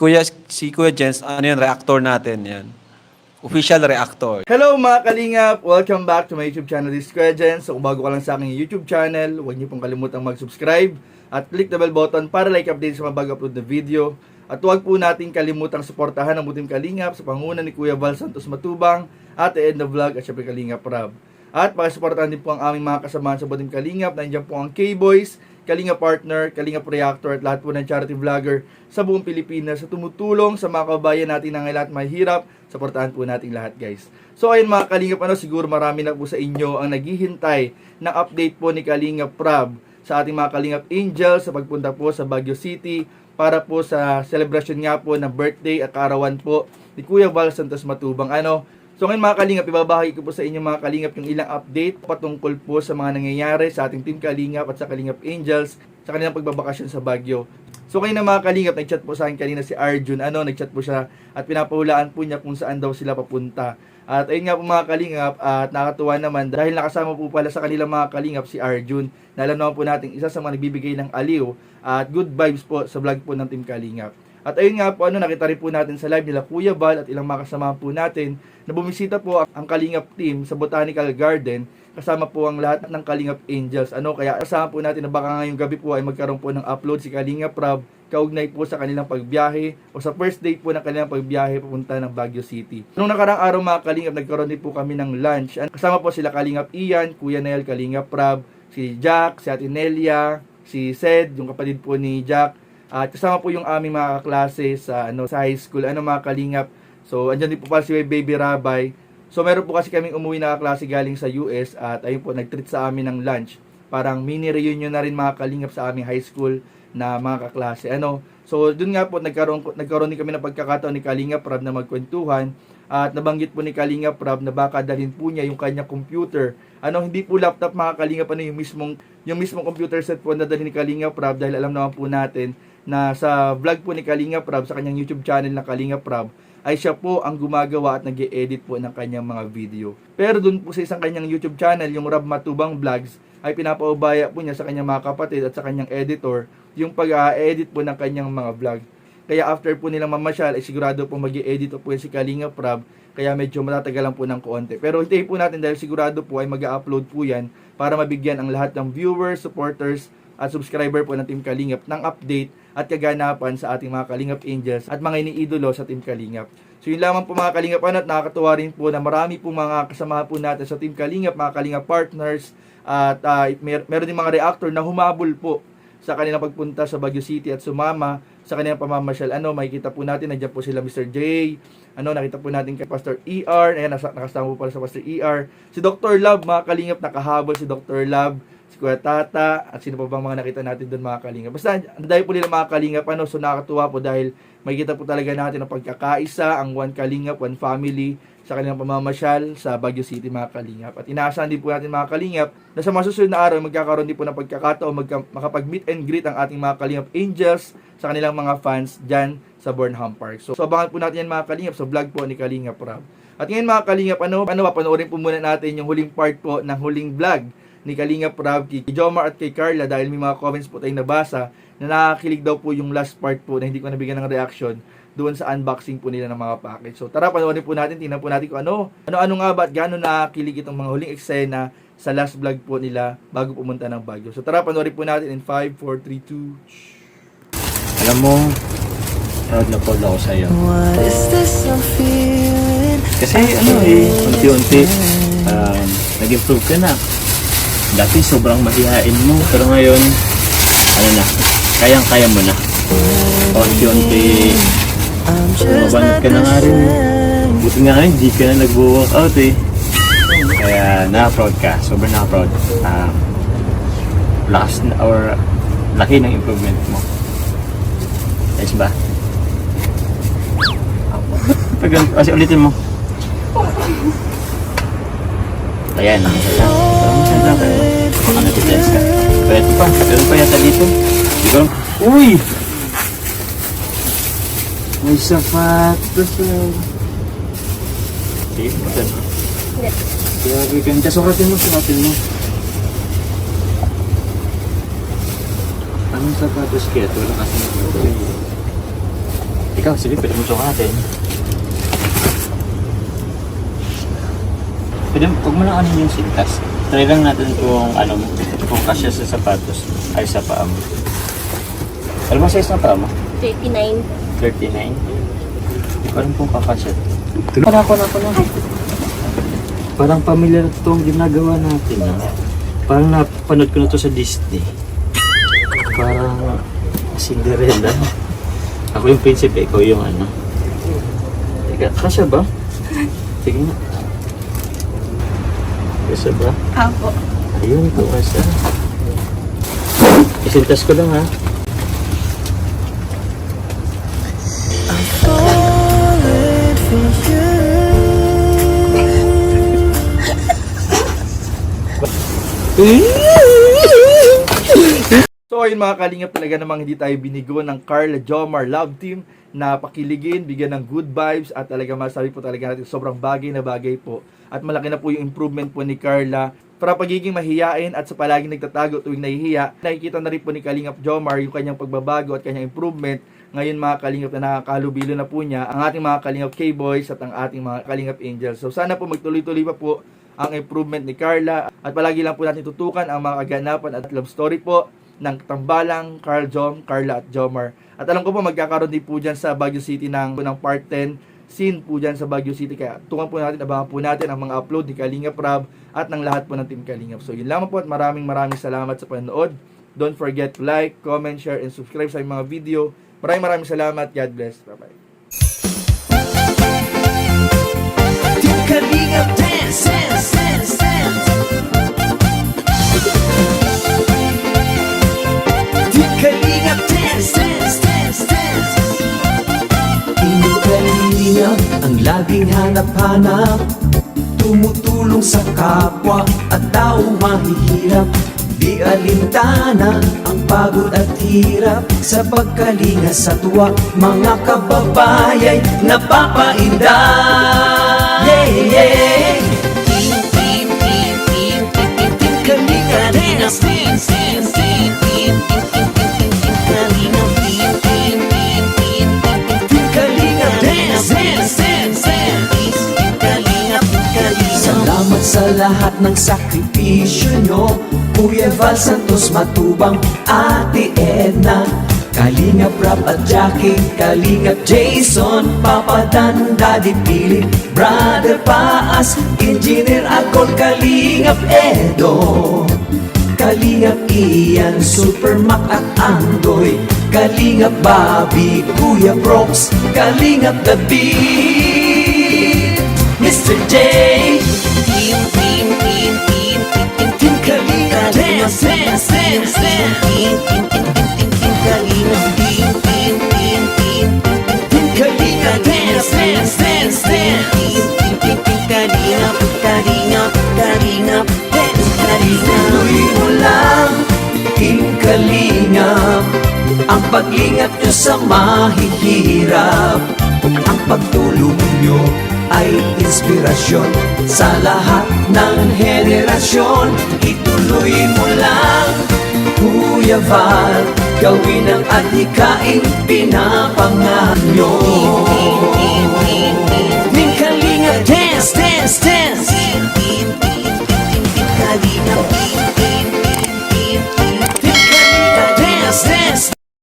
Kuya, si Kuya Jens, ano yun, reactor natin, yan. Official reactor. Hello mga kalingap! Welcome back to my YouTube channel, this is Kuya Jen. So kung bago ka lang sa aking YouTube channel, huwag niyo pong kalimutang mag-subscribe at click the bell button para like update sa mga bago upload na video. At huwag po natin kalimutang suportahan ang Butim Kalingap sa panguna ni Kuya Val Santos Matubang at The End of Vlog at syempre Kalingap Rab. At pakisuportahan din po ang aming mga kasamahan sa Butim Kalingap. Nandiyan po ang K-Boys, Kalinga Partner, Kalinga Reactor at lahat po ng charity vlogger sa buong Pilipinas sa tumutulong sa mga kabayan natin na ngayon at mahirap. Supportahan po natin lahat guys. So ayun mga Kalingap, ano, siguro marami na po sa inyo ang naghihintay ng update po ni Kalinga Prab sa ating mga Kalingap Angels sa pagpunta po sa Baguio City para po sa celebration nga po ng birthday at kaarawan po ni Kuya Val Santos Matubang. Ano, So ngayon mga Kalingap, ibabahagi ko po sa inyo mga Kalingap yung ilang update patungkol po sa mga nangyayari sa ating Team Kalingap at sa Kalingap Angels sa kanilang pagbabakasyon sa Baguio. So kayo na mga Kalingap, nag-chat po sa akin kanina si Arjun, ano, nag-chat po siya at pinapahulaan po niya kung saan daw sila papunta. At ayun nga po mga Kalingap, at nakatuwa naman dahil nakasama po pala sa kanilang mga Kalingap si Arjun. Na alam naman po natin isa sa mga nagbibigay ng aliw at good vibes po sa vlog po ng Team Kalingap. At ayun nga po, ano, nakita rin po natin sa live nila Kuya Val at ilang mga kasama po natin na bumisita po ang Kalingap team sa Botanical Garden kasama po ang lahat ng Kalingap Angels. Ano, kaya kasama po natin na baka ngayong gabi po ay magkaroon po ng upload si Kalingap Rob kaugnay po sa kanilang pagbiyahe o sa first day po ng kanilang pagbiyahe papunta ng Baguio City. Nung nakarang araw mga Kalingap, nagkaroon din po kami ng lunch. Kasama po sila Kalingap Ian, Kuya Nel, Kalingap Rob, si Jack, si Ate Nelia, si Sed, yung kapatid po ni Jack, at kasama po yung aming mga kaklase sa ano sa high school, ano mga kalingap. So, andyan din po pala si Baby Rabay. So, meron po kasi kaming umuwi na kaklase galing sa US at ayun po, nag-treat sa amin ng lunch. Parang mini reunion na rin mga kalingap sa aming high school na mga kaklase. Ano? So, dun nga po, nagkaroon, nagkaroon din kami ng pagkakataon ni Kalingap Rab na magkwentuhan. At nabanggit po ni Kalingap Rab na baka dalhin po niya yung kanyang computer. Ano, hindi po laptop mga Kalingap, ano yung mismong, yung mismong computer set po na dalhin ni Kalingap Rab dahil alam naman po natin na sa vlog po ni Kalinga Prab sa kanyang YouTube channel na Kalinga Prab ay siya po ang gumagawa at nag edit po ng kanyang mga video. Pero dun po sa isang kanyang YouTube channel, yung Rab Matubang Vlogs, ay pinapaubaya po niya sa kanyang mga kapatid at sa kanyang editor yung pag-edit po ng kanyang mga vlog. Kaya after po nilang mamasyal, ay sigurado po mag edit po si Kalinga Prab. Kaya medyo matatagalan po ng konti. Pero hintayin po natin dahil sigurado po ay mag-upload po yan para mabigyan ang lahat ng viewers, supporters, at subscriber po ng Team Kalingap ng update at kaganapan sa ating mga Kalingap Angels at mga iniidolo sa Team Kalingap. So yun lamang po mga Kalingap ano, at nakakatuwa rin po na marami po mga kasama po natin sa Team Kalingap, mga Kalingap partners at uh, mer- meron din mga reactor na humabol po sa kanilang pagpunta sa Baguio City at sumama sa kanilang pamamasyal. Ano, makikita po natin, nandiyan po sila Mr. J, ano, nakita po natin kay Pastor ER, ayan, nakasama po pala sa Pastor ER. Si Dr. Love, mga kalingap, nakahabol si Dr. Love, si Kuya Tata, at sino pa bang mga nakita natin doon mga kalingap. Basta, ang dahil po nila mga kalingap, ano, so nakakatuwa po dahil makikita po talaga natin ang pagkakaisa, ang one kalingap, one family, sa kanilang pamamasyal sa Baguio City mga kalingap. At inaasahan din po natin mga kalingap na sa masusunod na araw magkakaroon din po ng pagkakataon magka, makapag-meet and greet ang ating mga kalingap angels sa kanilang mga fans dyan sa Burnham Park. So, so abangan po natin yan mga kalingap sa vlog po ni Kalingap Rob. At ngayon mga kalingap, ano, ano, papanoorin po muna natin yung huling part po ng huling vlog ni Kalingap Rob, kay Jomar at kay Carla dahil may mga comments po tayong nabasa na nakakilig daw po yung last part po na hindi ko nabigyan ng reaction doon sa unboxing po nila ng mga package. So tara panoorin po natin, tingnan po natin kung ano, ano-ano nga ba at gaano nakakilig itong mga huling eksena sa last vlog po nila bago pumunta ng Baguio. So tara panoorin po natin in 5, 4, 3, 2, Alam mo, proud na proud ako sa'yo. Kasi ano eh, unti-unti, um, nag-improve ka na. Dati sobrang mahihain mo, pero ngayon, ano na, kayang-kaya mo na. Unti-unti, Mabanat ka na nga rin. buti nga ngayon, di ka na nag-workout eh. Kaya na-proud ka, sobrang na-proud. Um, lakas na, or laki ng improvement mo. Ayos ba? Pag, kasi ulitin mo. Ayan. Parang saan ka? Baka natitest ka. Pero ito pa, meron pa yata dito. Di. Uy! May sapatos na. Sige, mo. Grabe ganda. Sukatin mo, sukatin mo. Anong sapatos kaya? Ito wala kasi. Ikaw, sige, pwede mo sukatin. Pwede, huwag mo lang ano yung sintas. Try lang natin kung ano mo, kung kasya sa sapatos ay sa paa mo. Ano ba size ng paa mo? 39. 39? Hindi ko alam kung kakasya. Parang ako na ako na. Parang familiar itong ginagawa natin. Ah. Parang napanood ko na to sa Disney. Parang Cinderella. Ako yung prinsipe, ikaw yung ano. Teka, kasya ba? Sige nga. Kasya ba? Apo. Ayun, ito kasya. Isintas ko lang ha. So ayun mga kalingap talaga namang hindi tayo binigo ng Carla Jomar Love Team na pakiligin, bigyan ng good vibes at talaga masabi po talaga natin sobrang bagay na bagay po at malaki na po yung improvement po ni Carla para pagiging mahiyain at sa palaging nagtatago tuwing nahihiya. Nakikita na rin po ni Kalingap Jomar yung kanyang pagbabago at kanyang improvement. Ngayon mga Kalingap na nakakalubilo na po niya ang ating mga Kalingap K-Boys at ang ating mga Kalingap Angels. So sana po magtuloy-tuloy pa po ang improvement ni Carla at palagi lang po natin tutukan ang mga kaganapan at love story po ng Tambalang, Carl Jom, Carla at Jomar. At alam ko po magkakaroon din po dyan sa Baguio City ng, ng part 10 scene po dyan sa Baguio City. Kaya tungan po natin, abangan po natin ang mga upload ni Kalingap Rab at ng lahat po ng Team Kalingap. So yun lamang po at maraming maraming salamat sa panonood. Don't forget to like, comment, share, and subscribe sa mga video. Maraming maraming salamat. God bless. Bye-bye. Laging hanap-hanap. Tumutulong sa kapwa at tao mahihirap. Di alintana ang pagod at hirap sa pagkalinga sa tuwa mga kababayay napapainda. Yeah, yeah. Team, team, team, team, team, team, team, Kalinga Dance. Team, team, team, team, team, team, team, team, team, Kalinga. Team, team, team, team, team, team, team, Kalinga Dance. Dance, dance, dance. Sa lahat ng sakripisyo nyo. Kuya Val Santos Matubang, Ate Edna. Kalingap Rap at Jackie, Kalingap Jason Papa Dan, Daddy Philip, Brother Paas Engineer Akol, Kalingap Edo. Kalingap Ian, Super Mac at Andoy. Kalingap Bobby, Kuya Brooks Kalingap David. Mr. J Kalinga Ang pag-ingat nyo sa mahihirap Ang pagtulong nyo ay inspirasyon sa lahat ng henerasyon. Ituloy mo lang, Kuya Val, gawin ang atikaing pinapanganyo Ning Kalinga, dance, dance, dance Kalinga, dance